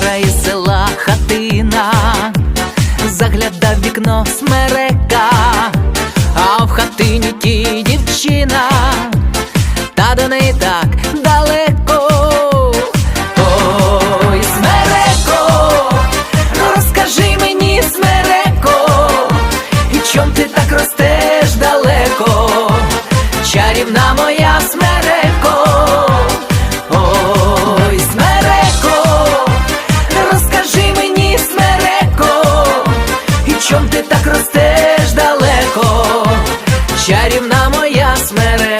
край села хатина, заглядав вікно смерека, а в хатині ті дівчина, та до неї так далеко. Ой, смереко, ну розкажи мені, смереко, і чом ти так ростеш далеко, чарівна моя смерека. чарівна моя смере.